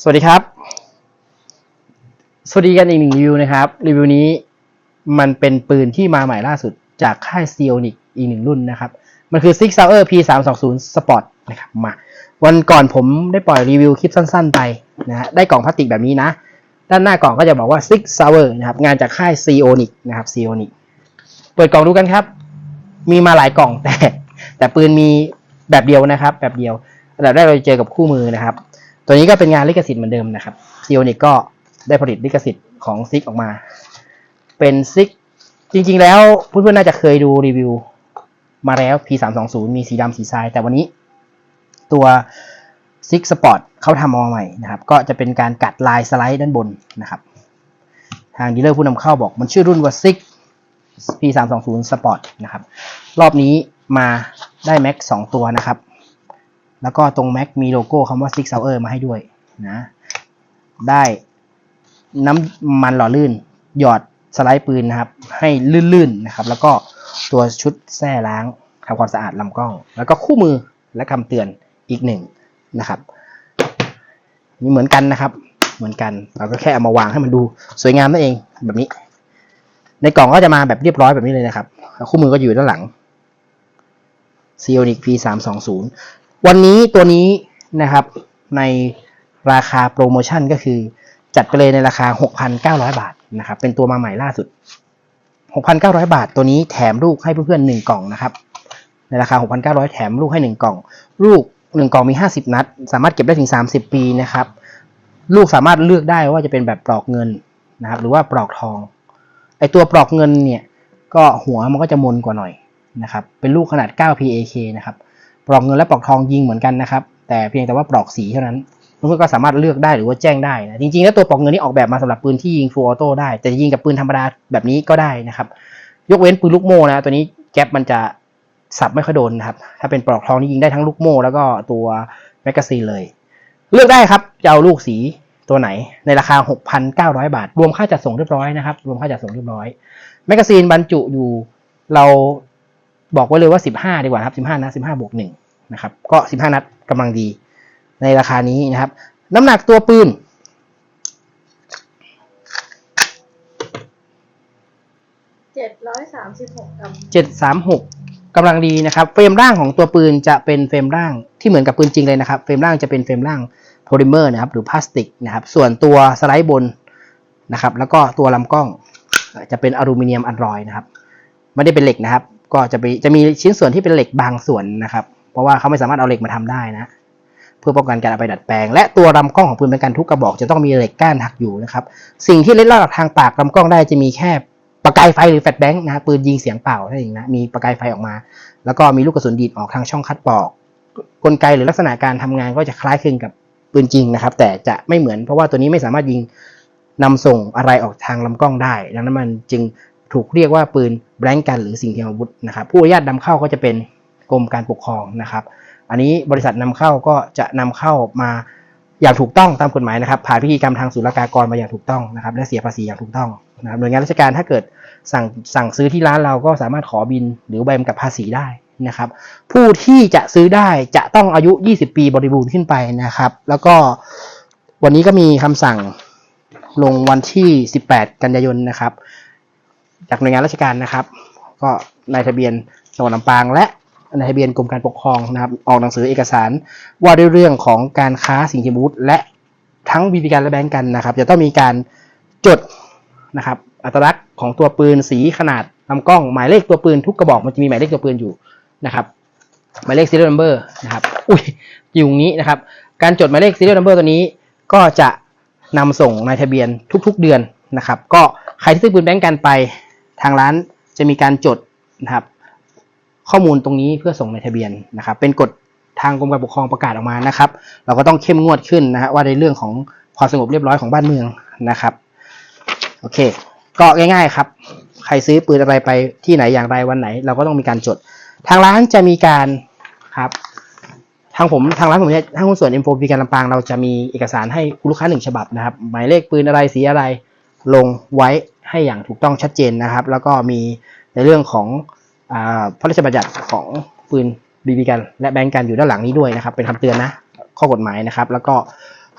สวัสดีครับ สวัสดีกันอีกหนึ่งรีวิวนะครับ รีวิวนี้มันเป็นปืนที่มาใหม่ล่าสุดจากค่ายซีโอนิกอีกหนึ่งรุ่นนะครับ มันคือ Six Sauer P 3 2 0 Sport นะครับมาวันก่อนผมได้ปล่อยรีวิวคลิปสั้นๆไปนะฮะได้กล่องพลาสติกแบบนี้นะ ด้านหน้ากล่องก็จะบอกว่า Six Sauer นะครับ งานจากค่าย c o n i c นะครับ c o n i c เปิดกล่องดูกันครับ มีมาหลายกล่องแต่ แต่ปืนมีแบบเดียวนะครับ แบบเดียวอันดับแรกเราจะเจอกับคู่มือนะครับ ตัวนี้ก็เป็นงานลิขสิทธิ์เหมือนเดิมนะครับซีโอนิกก็ได้ผลิตลิขสิทธิ์ของซิกออกมา เป็นซิกจริง ๆ แล้วเพื่อนๆน่าจะเคยดูรีวิวมาแล้ว P320 มีสีดำสีทราย แต่วันนี้ตัวซิกสปอร์ตเขาทำมาใหม่นะครับ ก็จะเป็นการกัดลายสไลด์ด้านบนนะครับ ทางดีลเลอร์ผู้นำเข้าบอก มันชื่อรุ่นว่าซิก P320 Sport นะครับ รอบนี้มาได้แม็กสองตัวนะครับ แล้วก็ตรงแม็กมีโลโก้คำว่า Six Hour มาให้ด้วยนะได้น้ำมันหล่อลื่น หยอดสไลด์ปืนนะครับ ให้ลื่นๆนะครับ แล้วก็ตัวชุดแส้ล้างทำความสะอาดลำกล้อง แล้วก็คู่มือและคำเตือนอีกหนึ่งนะครับนี่เหมือนกันนะครับ เหมือนกันเราก็แค่เอามาวางให้มันดูสวยงามนั่นเองแบบนี้ ในกล่องก็จะมาแบบเรียบร้อยแบบนี้เลยนะครับคู่มือก็อยู่ด้านหลัง c o n i c P320 วันนี้ตัวนี้นะครับในราคาโปรโมชั่นก็คือ จัดไปเลยในราคา 6,900 บาทนะครับ เป็นตัวมาใหม่ล่าสุด 6,900 บาท ตัวนี้แถมลูกให้เพื่อนๆ1กล่องนะครับ ในราคา 6,900 แถมลูกให้ 1 กล่อง ลูก 1 กล่องมี 50 นัด สามารถเก็บได้ถึง 30 ปีนะครับ ลูกสามารถเลือกได้ว่าจะเป็นแบบปลอกเงินนะครับ หรือว่าปลอกทอง ไอตัวปลอกเงินเนี่ย ก็หัวมันก็จะมนกว่าหน่อยนะครับ เป็นลูกขนาด 9 PAK นะครับ ปลอกเงินและปลอกทองยิงเหมือนกันนะครับ แต่เพียงแต่ว่าปลอกสีเท่านั้นเพื่อนก็สามารถเลือกได้หรือว่าแจ้งได้นะจริงๆแล้วตัวปลอกเงินนี่ออกแบบมาสำหรับปืนที่ยิงฟูลออโต้ได้ แต่ยิงกับปืนธรรมดาแบบนี้ก็ได้นะครับ ยกเว้นปืนลูกโม่นะตัวนี้แก๊ปมันจะสับไม่ค่อยโดนนะครับ ถ้าเป็นปลอกทองนี่ยิงได้ทั้งลูกโม่แล้วก็ตัวแมกกาซีนเลย เลือกได้ครับจะเอาลูกสีตัวไหนในราคา 6,900 บาท รวมค่าจัดส่งเรียบร้อยนะครับ รวมค่าจัดส่งเรียบร้อย แมกกาซีนบรรจุอยู่เรา บอกไว้เลยว่า 15 ดีกว่าครับ 15 นัด 15 บวก1นะครับ ก็ 15 นัดกำลังดีในราคานี้นะครับ น้ำหนักตัวปืนเจ็ดร้อยสามสิบหกกรัม 736กำลังดีนะครับ เฟรมร่างของตัวปืนจะเป็นเฟรมร่างที่เหมือนกับปืนจริงเลยนะครับ เฟรมร่างจะเป็นเฟรมร่างโพลิเมอร์นะครับ หรือพลาสติกนะครับ ส่วนตัวสไลด์บนนะครับ แล้วก็ตัวลำกล้องจะเป็นอลูมิเนียมอัลลอยนะครับ ไม่ได้เป็นเหล็กนะครับ ก็จะไปจะมีชิ้นส่วนที่เป็นเหล็กบางส่วนนะครับ เพราะว่าเขาไม่สามารถเอาเหล็กมาทำได้นะ เพื่อป้องกันการเอาไปดัดแปลง และตัวลำกล้องของปืนเป็นการทุกกระบอกจะต้องมีเหล็กก้านหักอยู่นะครับ สิ่งที่เล็ดลอดออกทางปากลำกล้องได้จะมีแค่ประกายไฟหรือแฟลชแบงค์นะปืนยิงเสียงเปล่านั่นเองนะมีประกายไฟออกมา แล้วก็มีลูกกระสุนดีดออกทางช่องคัดปอกกลไกหรือลักษณะการทำงานก็จะคล้ายคลึงกับปืนจริงนะครับ แต่จะไม่เหมือนเพราะว่าตัวนี้ไม่สามารถยิงนำส่งอะไรออกทางลำกล้องได้ ดังนั้นมันจึง ถูกเรียกว่าปืนแบงกันหรือสิ่งเทียมอาวุธนะครับ ผู้อนุญาตนำเข้าก็จะเป็นกรมการปกครองนะครับ อันนี้บริษัทนำเข้าก็จะนำเข้ามาอย่างถูกต้องตามกฎหมายนะครับ ผ่านพิธีกรรมทางศุลกากรมาอย่างถูกต้องนะครับ และเสียภาษีอย่างถูกต้องนะครับหน่วยงานราชการถ้าเกิดสั่งสั่งซื้อที่ร้านเราก็สามารถขอบินหรือใบกำกับภาษีได้นะครับ ผู้ที่จะซื้อได้จะต้องอายุ 20 ปีบริบูรณ์ขึ้นไปนะครับ แล้วก็วันนี้ก็มีคำสั่งลงวันที่ 18 กันยายนนะครับ จากหน่วยงานราชการนะครับ ก็นายทะเบียนจังหวัดลำปางและนายทะเบียนกรมการปกครองนะครับออกหนังสือเอกสารว่าด้วยเรื่องของการค้าสิ่งเทียมวุธและทั้งบีบีการและแบงก์กันนะครับ จะต้องมีการจดนะครับ อัตลักษณ์ของตัวปืนสีขนาดลำกล้องหมายเลขตัวปืนทุกกระบอกมันจะมีหมายเลขตัวปืนอยู่นะครับ หมายเลข serial number นะครับอุ้ยอยู่ตรงนี้นะครับ การจดหมายเลข serial number ตัวนี้ก็จะนำส่งนายทะเบียนทุกๆเดือนนะครับ ก็ใครที่ซื้อปืนแบงก์กันไป ทางร้านจะมีการจดนะครับ ข้อมูลตรงนี้เพื่อส่งในทะเบียนนะครับ เป็นกฎทางกรมการปกครองประกาศออกมานะครับ เราก็ต้องเข้มงวดขึ้นนะฮะว่าในเรื่องของความสงบเรียบร้อยของบ้านเมืองนะครับโอเค ก็ง่าย ๆครับ ใครซื้อปืนอะไรไปที่ไหนอย่างไรวันไหน เราก็ต้องมีการจด ทางร้านจะมีการครับทางผมทางร้านผมเนี่ยทางหุ้นส่วน M4 พีการลำปางเราจะมีเอกสารให้คุณลูกค้าหนึ่งฉบับนะครับ หมายเลขปืนอะไรสีอะไรลงไว้ ให้อย่างถูกต้องชัดเจนนะครับ แล้วก็มีในเรื่องของอพระราชบัญญัติของปืนบีบีกัน และแบงก์กันอยู่ด้านหลังนี้ด้วยนะครับ เป็นคำเตือนนะข้อกฎหมายนะครับ แล้วก็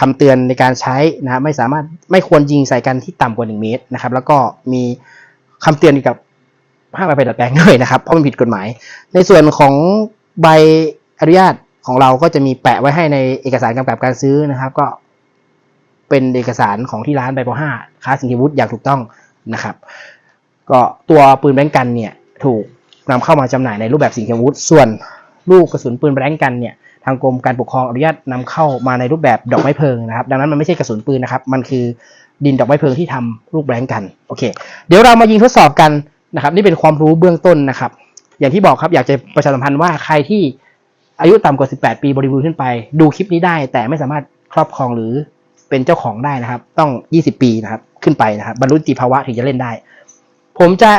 คำเตือนในการใช้นะไม่สามารถไม่ควรยิงใส่กันที่ต่ำกว่า 1 เมตรนะครับ แล้วก็มีคำเตือนเกี่ยวกับห้ามเอาไปดัดแปลงด้วยนะครับเพราะมันผิดกฎหมาย ในส่วนของใบอนุญาตของเราก็จะมีแปะไว้ให้ในเอกสารกำกับการซื้อนะครับ ก็เป็นเอกสารของที่ร้านใบป .5 ค้าสินค้าวุฒิอย่างถูกต้อง นะครับ ก็ตัวปืนแบงก์กันเนี่ยถูกนำเข้ามาจำหน่ายในรูปแบบสินค้าวุฒิส่วนลูกกระสุนปืนแบงก์กันเนี่ยทางกรมการปกครองอนุญาตนำเข้ามาในรูปแบบดอกไม้เพลิงนะครับ ดังนั้นมันไม่ใช่กระสุนปืนนะครับ มันคือดินดอกไม้เพลิงที่ทำลูกแบงกันโอเค เดี๋ยวเรามายิงทดสอบกันนะครับ นี่เป็นความรู้เบื้องต้นนะครับ อย่างที่บอกครับอยากจะประชาสัมพันธ์ว่าใครที่อายุต่ำกว่า 18 ปีบริบูรณ์ขึ้นไป ดูคลิปนี้ได้ แต่ไม่สามารถครอบครองหรือ เป็นเจ้าของได้นะครับ ต้อง 20 ปีนะครับ ขึ้นไปนะครับ บรรลุนิติภาวะถึงจะเล่นได้ ผมจะ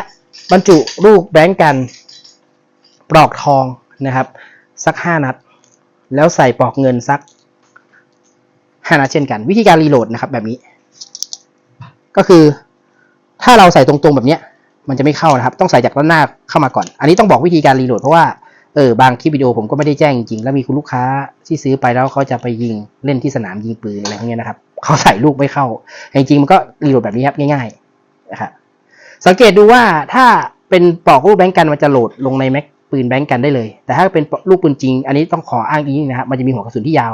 บรรจุลูกแบงก์กันปลอกทองนะครับ สัก 5 นัด แล้วใส่ปลอกเงินสัก 5 นัดเช่นกัน วิธีการรีโหลดนะครับแบบนี้ ก็คือถ้าเราใส่ตรงๆแบบเนี้ย มันจะไม่เข้านะครับ ต้องใส่จากด้านหน้าเข้ามาก่อน อันนี้ต้องบอกวิธีการรีโหลดเพราะว่า เออบางคลิปวิดีโอผมก็ไม่ได้แจ้งจริงๆแล้วมีคุณลูกค้าที่ซื้อไปแล้วเขาจะไปยิงเล่นที่สนามยิงปืนอะไรพวกเนี้ยนะครับเขาใส่ลูกไม่เข้าจริงๆมันก็รีโหลดแบบนี้ครับง่ายๆนะครับสังเกตดูว่าถ้าเป็นปลอกลูกแบงก์กันมันจะโหลดลงในแม็กปืนแบงก์กันได้เลย แต่ถ้าเป็นลูกปืนจริง อันนี้ต้องขออ้างอิงนะครับมันจะมีหัวกระสุนที่ยาว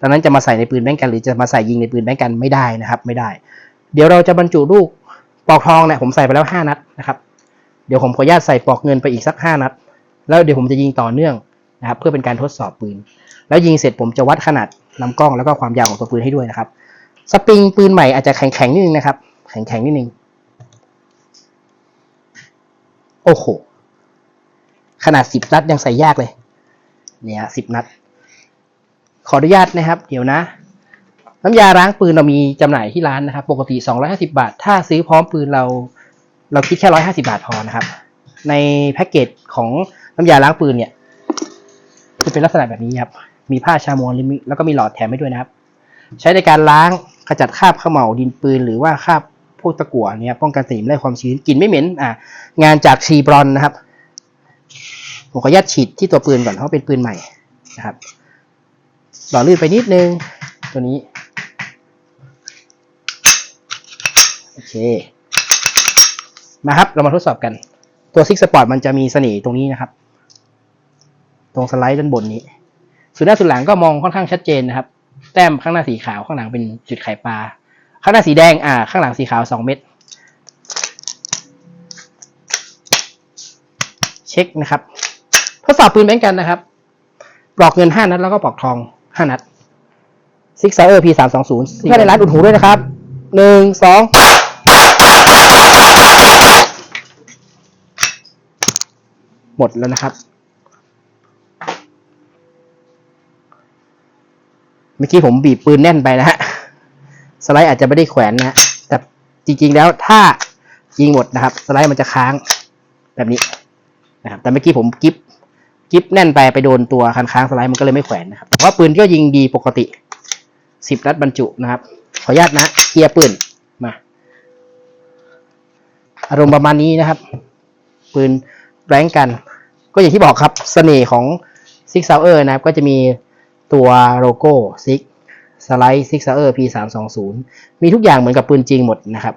ดังนั้นจะมาใส่ในปืนแบงก์กัน หรือจะมาใส่ยิงในปืนแบงก์กันไม่ได้นะครับ ไม่ได้ เดี๋ยวเราจะบรรจุลูกปลอกทองเนี่ยผมใส่ไปแล้วห้านัดนะครับเดี๋ยวผมขออนุญาตใส่ปลอกเงินไปอีกสักห้านัด แล้วเดี๋ยวผมจะยิงต่อเนื่องนะครับเพื่อเป็นการทดสอบปืน แล้วยิงเสร็จผมจะวัดขนาดลำกล้องแล้วก็ความยาวของตัวปืนให้ด้วยนะครับ สปริงปืนใหม่อาจจะแข็งๆนิดนึงนะครับ แข็งๆนิดนึง โอ้โห ขนาดสิบนัดยังใส่ยากเลย เนี่ยสิบนัด ขออนุญาตนะครับ เดี๋ยวนะ น้ำยาล้างปืนเรามีจำหน่ายที่ร้านนะครับ ปกติ 250 บาท ถ้าซื้อพร้อมปืนเรา เราคิดแค่ 150 บาทพอนะครับ ในแพ็กเกจของน้ำยาล้างปืนเนี่ยจะเป็นลักษณะแบบนี้ครับ มีผ้าชาโมนแล้วก็มีหลอดแถมให้ด้วยนะครับ ใช้ในการล้างขจัดคราบเขม่าดินปืน หรือว่าคราบพวกตะกั่วเนี่ยป้องกันสนิมไล่ความชื้นกลิ่นไม่เหม็นอะงานจากชีบรอนนะครับผมขออนุญาตฉีดที่ตัวปืนก่อนเพราะเป็นปืนใหม่นะครับหล่อลื่นไปนิดนึงตัวนี้โอเคมาครับเรามาทดสอบกัน ตัวซิกสปอร์ตมันจะมีเสน่ห์ตรงนี้นะครับ ตรงสไลด์ด้านบนนี้ส่วนหน้าส่วนหลังก็มองค่อนข้างชัดเจนนะครับ แต้มข้างหน้าสีขาวข้างหลังเป็นจุดไข่ปลา ข้างหน้าสีแดงอ่า ข้างหลังสีขาวสองเม็ดเช็คนะครับทดสอบปืนแบงก์กันนะครับปลอกเงินห้านัดแล้วก็ปลอกทองห้านัดซิกซเออร์พีสามสองศูนย์ถ้าในร้านอุดหูด้วยนะครับหนึ่งสองหมดแล้วนะครับ เมื่อกี้ผมบีบปืนแน่นไปนะฮะ สไลด์อาจจะไม่ได้แขวนนะฮะแต่จริงๆแล้วถ้ายิงหมดนะครับ สไลด์มันจะค้างแบบนี้นะครับ แต่เมื่อกี้ผมกิฟกิฟแน่นไปไปโดนตัวคันค้างสไลด์มันก็เลยไม่แขวนนะครับ แต่ว่าปืนก็ยิงดีปกติสิบนัดบรรจุนะครับ ขออนุญาตนะเคลียร์ปืนมา อารมณ์ประมาณนี้นะครับ ปืนแรงกัน ก็อย่างที่บอกครับเสน่ห์ของ Six Hour นะครับ ก็จะมี ตัวโลโก้ Six สไลด์ Six Hour P 3 2 0มีทุกอย่างเหมือนกับปืนจริงหมดนะครับ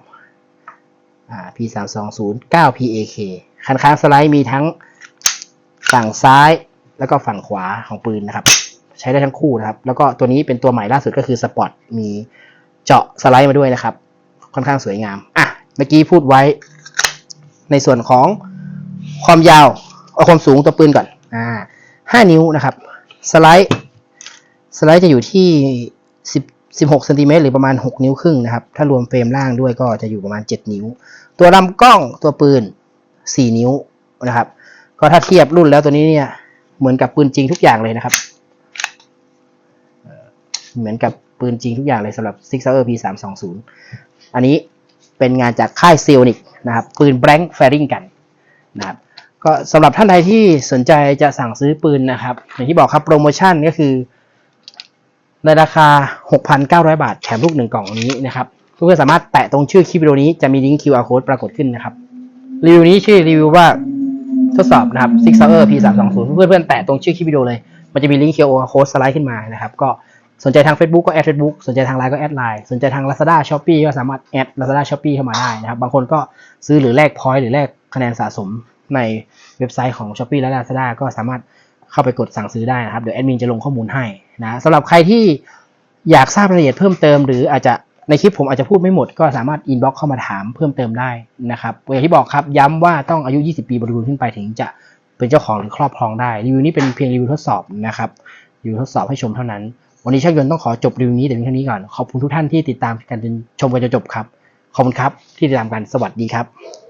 อ่า P 3 2 0 9 PAK คันค้างสไลด์มีทั้งฝั่งซ้ายแล้วก็ฝั่งขวาของปืนนะครับ ใช้ได้ทั้งคู่นะครับ แล้วก็ตัวนี้เป็นตัวใหม่ล่าสุดก็คือสปอตมีเจาะสไลด์มาด้วยนะครับ ค่อนข้างสวยงาม อะ เมื่อกี้พูดไว้ในส่วนของความยาว เอาความสูงตัวปืนก่อน อ่าห้านิ้วนะครับ สไลด์ สไลด์จะอยู่ที่สิบสิบหกเซนติเมตรหรือประมาณหกนิ้วครึ่งนะครับ ถ้ารวมเฟรมล่างด้วยก็จะอยู่ประมาณเจ็ดนิ้ว ตัวลำกล้องตัวปืนสี่นิ้วนะครับ ก็ถ้าเทียบรุ่นแล้วตัวนี้เนี่ย เหมือนกับปืนจริงทุกอย่างเลยนะครับ เหมือนกับปืนจริงทุกอย่างเลยสำหรับ Six Hour P 3 2 0อันนี้เป็นงานจากค่ายซีโอนิกนะครับ ปืนแบงค์แฟริงกันนะครับ ก็สำหรับท่านใดที่สนใจจะสั่งซื้อปืนนะครับ อย่างที่บอกครับโปรโมชั่นก็คือ ในราคา 6,900 บาท แถมลูกหนึ่งกล่องนี้นะครับเพื่อนๆสามารถแตะตรงชื่อคลิปวิดีโอนี้จะมีลิงก์ QR code ปรากฏขึ้นนะครับรีวิวนี้ชื่อรีวิวว่าทดสอบนะครับ Six Hour P 3 2 0 เพื่อนๆแตะตรงชื่อคลิปวิดีโอเลย มันจะมีลิงก์ QR code สไลด์ขึ้นมานะครับ ก็สนใจทาง Facebook ก็แอด Facebook สนใจทางไลน์ก็แอดไลน์สนใจทาง Lazada Shopee ก็สามารถแอด Lazada Shopee เข้ามาได้นะครับ บางคนก็ซื้อหรือแลกพอยต์หรือแลกคะแนนสะสมในเว็บไซต์ของ Shopee และ Lazada ก็สามารถ เข้าไปกดสั่งซื้อได้นะครับ เดี๋ยวแอดมินจะลงข้อมูลให้นะสำหรับใครที่อยากทราบรายละเอียดเพิ่มเติม หรืออาจจะในคลิปผมอาจจะพูดไม่หมด ก็สามารถอินบ็อกเข้ามาถามเพิ่มเติมได้นะครับอย่างที่บอกครับย้ำว่าต้องอายุ 20 ปีบริบูรณ์ขึ้นไปถึงจะเป็นเจ้าของหรือครอบครองได้รีวิวนี้เป็นเพียงรีวิวทดสอบนะครับรีวิวทดสอบให้ชมเท่านั้น วันนี้ช่างยนต์ต้องขอจบรีวิวนี้แต่เพียงเท่านี้ก่อนขอบคุณทุกท่านที่ติดตามกันจนชมกันจนจบครับขอบคุณครับที่ติดตามกันสวัสดีครับ